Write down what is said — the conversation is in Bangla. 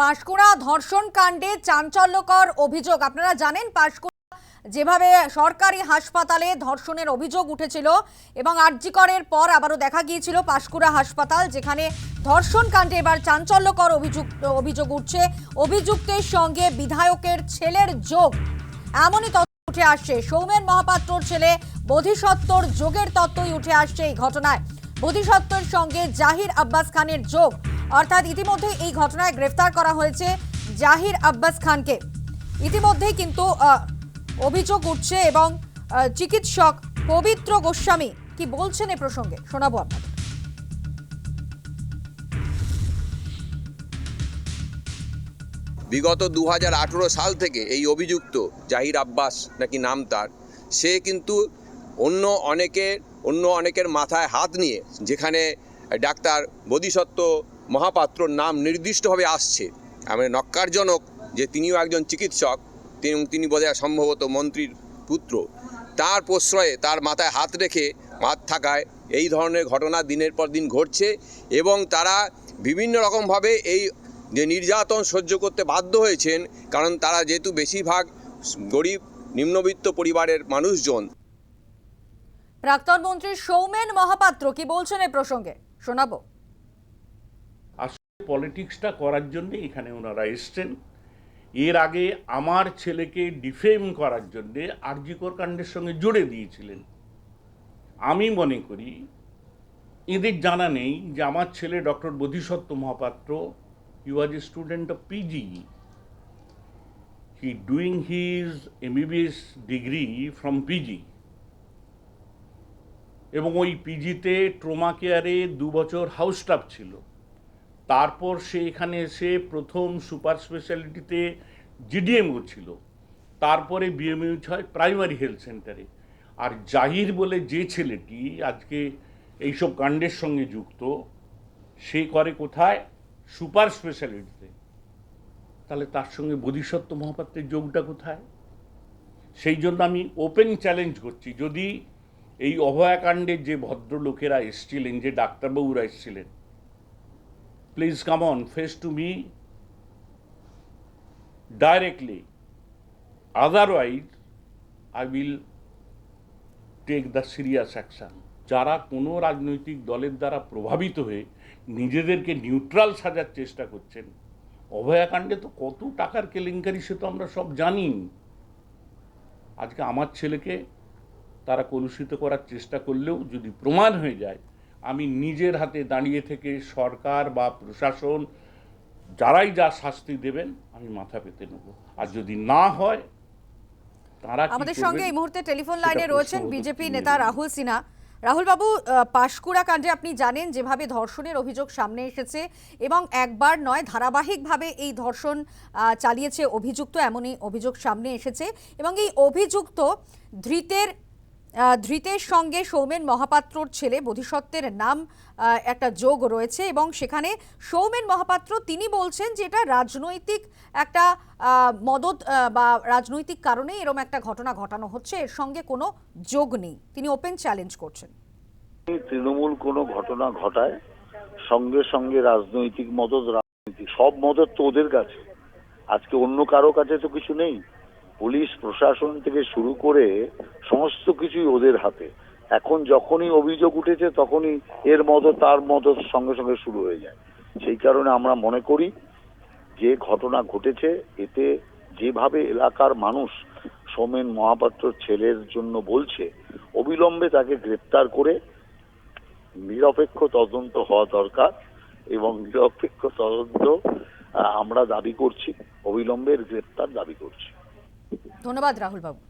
পাঁশকুড়া ধর্ষণ কাণ্ডে চাঞ্চল্যকর অভিযোগ। আপনারা জানেন পাঁশকুড়া যেভাবে সরকারি হাসপাতালে ধর্ষণের অভিযোগ উঠেছিল এবং আরজিকরের পর আবারও দেখা গিয়েছিল পাঁশকুড়া হাসপাতাল, যেখানে ধর্ষণ কাণ্ডে এবার চাঞ্চল্যকর অভিযোগ অভিযোগ উঠছে। অভিযুক্তের সঙ্গে বিধায়কের ছেলের যোগ। এমনই তথ্য উঠে আসছে। সৌমেন মহাপাত্রর ছেলে বোধিসত্ত্বর যোগের তত্ত্বই উঠে আসছে এই ঘটনায়। বোধিসত্ত্বর সঙ্গে জাহির আব্বাস খানের যোগ। অর্থাৎ ইতিমধ্যে এই ঘটনায় গ্রেফতার করা হয়েছে জাহির আব্বাস খানকে। ইতিমধ্যেই কিন্তু অভিযোগ উঠছে এবং চিকিৎসক পবিত্র গোস্বামী কি বলছেন এ প্রসঙ্গে? শোনাবো আপনাদের। বিগত দু হাজার আঠারো সাল থেকে এই অভিযুক্ত জাহির আব্বাস নাকি নাম তার, সে কিন্তু অন্য অনেকের অন্য অনেকের মাথায় হাত নিয়ে যেখানে ডাক্তার বোধিসত্ত্ব মহাপাত্রর নাম নির্দিষ্টভাবে আসছে। আমি নক্কারজনক যে তিনিও একজন চিকিৎসক, তিনি তিনি বোধহয় সম্ভবত মন্ত্রীর পুত্র। তার প্রশ্রয়ে তার মাথায় হাত রেখে মাত থাকায় এই ধরনের ঘটনা দিনের পর দিন ঘটছে এবং তারা বিভিন্ন রকমভাবে এই যে নির্যাতন সহ্য করতে বাধ্য হয়েছেন, কারণ তারা যেহেতু বেশিরভাগ গরিব, নিম্নবিত্ত পরিবারের মানুষজন। প্রাক্তন মন্ত্রী সৌমেন মহাপাত্র কি বলছেন এ প্রসঙ্গে? শোনাবো। পলিটিক্সটা করার জন্য এখানে ওনারা এসছেন। এর আগে আমার ছেলেকে ডিফেম করার জন্যে আরজিকর কাণ্ডের সঙ্গে জুড়ে দিয়েছিলেন। আমি মনে করি, এদের জানা নেই যে আমার ছেলে doctor Bodhisattva Mahapatra he was a student of PG he doing his MBBS degree from PG এবং ওই পিজিতে ট্রোমা কেয়ারে দু বছর হাউস স্টাফ ছিল। তারপর সে এখানে এসে প্রথম সুপার স্পেশালিটিতে জিডিএমও ছিল তারপরে বিএমইউচ হয় প্রাইমারি হেলথ সেন্টারে। আর জাহির বলে যে ছেলেটি আজকে এইসব কাণ্ডের সঙ্গে যুক্ত, সে করে কোথায়? সুপার স্পেশালিটিতে। তাহলে তার সঙ্গে বোধিসত্ত্ব মহাপাত্রের যোগটা কোথায়? সেই জন্য আমি ওপেন চ্যালেঞ্জ করছি। যদি এই অভয়াকাণ্ডের যে ভদ্রলোকেরা এসছিলেন, যে ডাক্তারবাবুরা এসছিলেন please come on, face to me directly. Otherwise, i will take the serious action. যারা কোনো রাজনৈতিক দলের দ্বারা প্রভাবিত হয়ে নিজেদেরকে নিউট্রাল সাজার চেষ্টা করছেন, অভয়াকাণ্ডে তো কত টাকার কেলেঙ্কারি সে তো আমরা সব জানি। আজকে আমার ছেলেকে তারা কলুষিত করার চেষ্টা করলেও যদি প্রমাণ হয়ে যায় আমি নিজের হাতে দাঁড়িয়ে থেকে সরকার বা প্রশাসন যারাই যা শাস্তি দেবেন আমি মাথা পেতে নেব। আর যদি না হয় তারা আমাদের সঙ্গে এই মুহূর্তে টেলিফোন লাইনে রয়েছেন বিজেপি নেতা রাহুল সিনহা। রাহুল বাবু পাঁশকুড়া কাণ্ডে আপনি জানেন যেভাবে ধর্ষণের অভিযোগ সামনে এসেছে এবং একবার নয় ধারাবাহিকভাবে এই ধর্ষণ চালিয়েছে অভিযুক্ত এমনই অভিযোগ সামনে এসেছে এবং এই অভিযুক্ত ধৃতের ধৃতের সঙ্গে সৌমেন মহাপাত্রর ছেলে বোধিসত্ত্বের নাম একটা যোগ রয়েছে এবং সেখানে সৌমেন মহাপাত্র তিনি বলছেন যে এটা রাজনৈতিক একটা মদত বা রাজনৈতিক কারণে এরকম একটা ঘটনা ঘটানো হচ্ছে। এর সঙ্গে কোনো যোগ নেই। তিনি ওপেন চ্যালেঞ্জ করছেন। তৃণমূল কোনো ঘটনা ঘটায়, সঙ্গে সঙ্গে রাজনৈতিক মদত, রাজনৈতিক সব মদত তো ওদের কাছে। আজকে অন্য কারও কাছে তো কিছু নেই। পুলিশ প্রশাসন থেকে শুরু করে সমস্ত কিছুই ওদের হাতে। এখন যখনই অভিযোগ উঠেছে, তখনই এর মদত তার মদত সঙ্গে সঙ্গে শুরু হয়ে যায়। সেই কারণে আমরা মনে করি, যে ঘটনা ঘটেছে, এতে যেভাবে এলাকার মানুষ সোমেন মহাপাত্র ছেলের জন্য বলছে, অবিলম্বে তাকে গ্রেপ্তার করে নিরপেক্ষ তদন্ত হওয়া দরকার এবং নিরপেক্ষ তদন্ত আমরা দাবি করছি অবিলম্বের গ্রেপ্তার দাবি করছি। ধন্যবাদ রাহুল বাবু